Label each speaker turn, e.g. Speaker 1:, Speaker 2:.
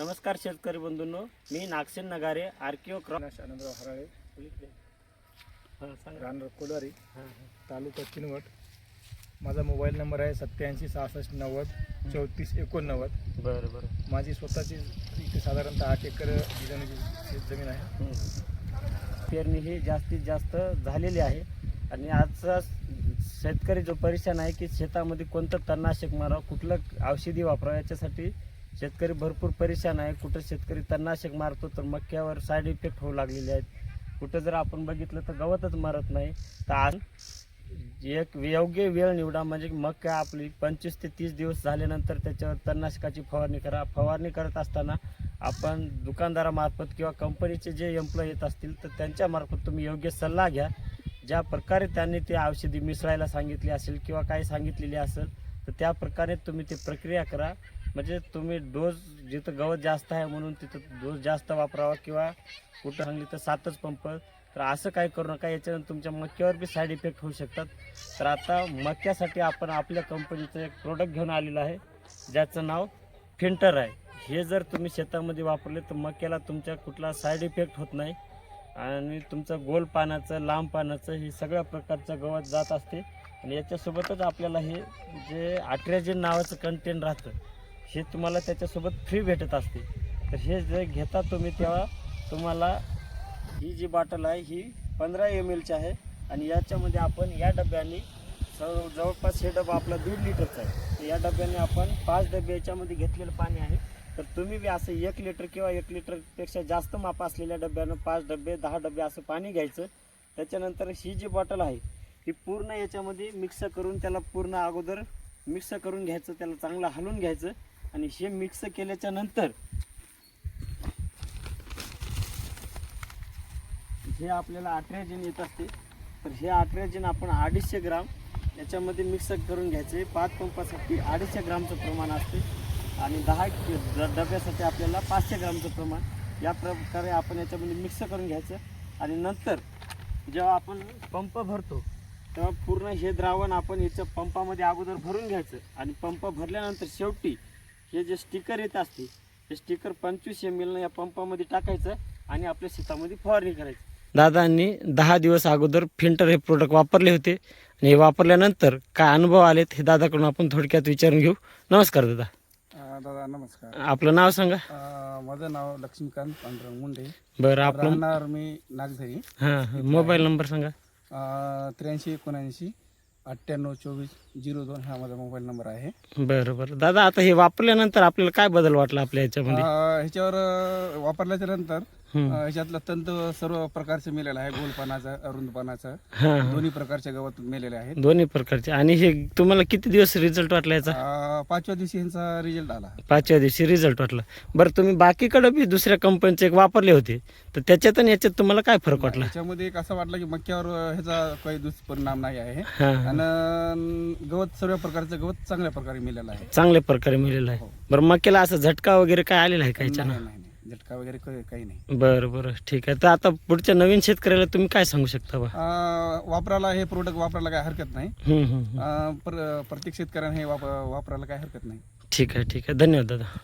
Speaker 1: नमस्कार शेतकरी बंधूंनो मी नागसेन नगारे आरकीओ
Speaker 2: अविनाश आनंदराव हराळे. राहणार कोलारी. तालुका किनवट माझा मोबाईल नंबर आहे सत्याऐंशी सहासष्ट नव्वद चौतीस एकोणनव्वद.
Speaker 1: बरं बरं.
Speaker 2: माझी स्वतःची इथे साधारणतः आठ एकर जमीन आहे.
Speaker 1: पेरणी ही जास्तीत जास्त झालेली आहे. आणि आजचा शेतकरी जो परेशान आहे की शेतामध्ये कोणतं तणनाशक मारावं कुठलं औषधी वापरावं याच्यासाठी शेतकरी भरपूर परेशान आहे. कुठं शेतकरी तणनाशक मारतो तर मक्यावर साईड इफेक्ट होऊ लागलेले आहेत. कुठं जर आपण बघितलं तर गवतच मारत नाही. तर आज एक योग्य वेळ निवडा म्हणजे मक्का आपली पंचवीस ते तीस दिवस झाल्यानंतर त्याच्यावर तणनाशकाची फवारणी करा. फवारणी करत असताना आपण दुकानदारामार्फत किंवा कंपनीचे जे एम्प्लॉय येत असतील तर त्यांच्यामार्फत तुम्ही योग्य सल्ला घ्या. ज्या प्रकारे त्यांनी ते औषधी मिसळायला सांगितली असेल किंवा काही सांगितलेली असेल तर त्या प्रकारे तुम्ही ती प्रक्रिया करा. म्हणजे तुम्ही डोस जिथं गवत जास्त आहे म्हणून तिथं डोस जास्त वापरावा किंवा कुठं सांगली तर सातच पंप. तर असं काय करू नका याच्यानं तुमच्या मक्यावर बी साईड इफेक्ट होऊ शकतात. तर आता मक्यासाठी आपण आपल्या कंपनीचं एक प्रोडक्ट घेऊन आलेलं आहे ज्याचं नाव फिल्टर आहे. हे जर तुम्ही शेतामध्ये वापरले तर मक्याला तुमच्या कुठला साईड इफेक्ट होत नाही. आणि तुमचं गोल पानाचं लांब पानाचं हे सगळ्या प्रकारचं गवत जात असते. आणि याच्यासोबतच आपल्याला हे जे अट्रॅजिन नावाचं कंटेंट राहतं हे तुम्हाला त्याच्यासोबत फ्री भेटत असते तर हे जे घेता तुम्ही तेव्हा तुम्हाला ही जी बॉटल आहे ही पंधरा एम एलची आहे आणि याच्यामध्ये आपण या डब्याने सर्व जवळपास हे डबा आपला दीड लिटरचा आहे. तर या डब्याने आपण पाच डबे याच्यामध्ये घेतलेलं पाणी आहे. तर तुम्ही बी असं एक लिटर किंवा एक लिटरपेक्षा जास्त माप असलेल्या डब्यानं पाच डबे दहा डबे असं पाणी घ्यायचं. त्याच्यानंतर ही जी बॉटल आहे ही पूर्ण याच्यामध्ये मिक्स करून त्याला पूर्ण अगोदर मिक्स करून घ्यायचं त्याला चांगलं हलवून घ्यायचं. आणि हे मिक्स केल्याच्यानंतर हे आपल्याला आट्रॅजिन येत असते. तर हे आट्रॅजिन आपण अडीचशे ग्राम याच्यामध्ये मिक्स करून घ्यायचे. पाच पंपासाठी अडीचशे ग्रामचं प्रमाण असते. आणि दहा ड- डब्यासाठी आपल्याला पाचशे ग्रामचं प्रमाण. या प्रकारे आपण याच्यामध्ये मिक्स करून घ्यायचं. आणि नंतर जेव्हा आपण पंप भरतो तेव्हा पूर्ण हे द्रावण आपण याच्या पंपामध्ये अगोदर भरून घ्यायचं. आणि पंप भरल्यानंतर शेवटी हे जे स्टिकर येत असते हे स्टिकर पंचवीस एम एलनं या पंपामध्ये टाकायचं आणि आपल्या शेतामध्ये फवारणी करायची. दादांनी दहा दिवस अगोदर फिल्टर हे प्रोडक्ट वापरले होते आणि हे वापरल्यानंतर काय अनुभव आलेत हे दादाकडून आपण थोडक्यात विचारून घेऊ. नमस्कार दादा.
Speaker 2: दादा नमस्कार.
Speaker 1: आपलं नाव सांगा.
Speaker 2: अं, माझं नाव लक्ष्मीकांत पांडुरंग मुंडे.
Speaker 1: बरं आपलं
Speaker 2: राहणार मी नागझरी.
Speaker 1: हां हां मोबाईल नंबर सांगा.
Speaker 2: त्र्याऐंशी एकोणऐंशी अठ्ठ्याण्णव चोवीस झिरो दोन हा माझा मोबाईल नंबर आहे.
Speaker 1: बरं बरं दादा आता हे वापरल्यानंतर आपल्याला काय बदल वाटला आपल्या याच्यामध्ये
Speaker 2: अं, ह्याच्यावर अं, वापरल्याच्या नंतर. अं, ह्याच्यातलं तंत सर्व प्रकारचे मेलेलं आहे. गोल पानाचं अरुंद पानाचं
Speaker 1: हां हां.
Speaker 2: दोन्ही प्रकारचे गवत मेलेले आहेत.
Speaker 1: दोन्ही प्रकारचे. आणि हे तुम्हाला किती दिवस रिझल्ट वाटला याचा?
Speaker 2: अं, पाचव्या दिवशी यांचा रिझल्ट आला.
Speaker 1: पाचव्या दिवशी रिझल्ट वाटला. बरं तुम्ही बाकीकडे बी दुसऱ्या कंपनीचे एक वापरले होते. तर त्याच्यात आणि याच्यात तुम्हाला काय फरक वाटला?
Speaker 2: त्याच्यामध्ये एक असं वाटलं की मक्यावर अं, ह्याचा काही दुष्परिणाम नाही आहे.
Speaker 1: हां.
Speaker 2: आणि गवत सर्व प्रकारचं गवत चांगल्या प्रकारे मिळालं आहे.
Speaker 1: चांगल्या प्रकारे मिळालेलं आहे.
Speaker 2: हो.
Speaker 1: बरं मक्याला असं झटका वगैरे काय आलेला आहे का
Speaker 2: नाही
Speaker 1: याच्यानं?
Speaker 2: नाही नाही. झटका वगैरे काही काही नाही.
Speaker 1: बरं बरं. ठीक आहे. तर आता पुढच्या नवीन शेतकऱ्याला तुम्ही काय सांगू शकता बा?
Speaker 2: अं, वापरायला हे प्रोडक्ट वापरायला काही हरकत नाही.
Speaker 1: हम्म, हम्म, हम्म.
Speaker 2: अं, प्र- प्रत्येक शेतकऱ्याने हे वाप- वापरायला काही हरकत नाही.
Speaker 1: ठीक आहे ठीक आहे. धन्यवाद दादा.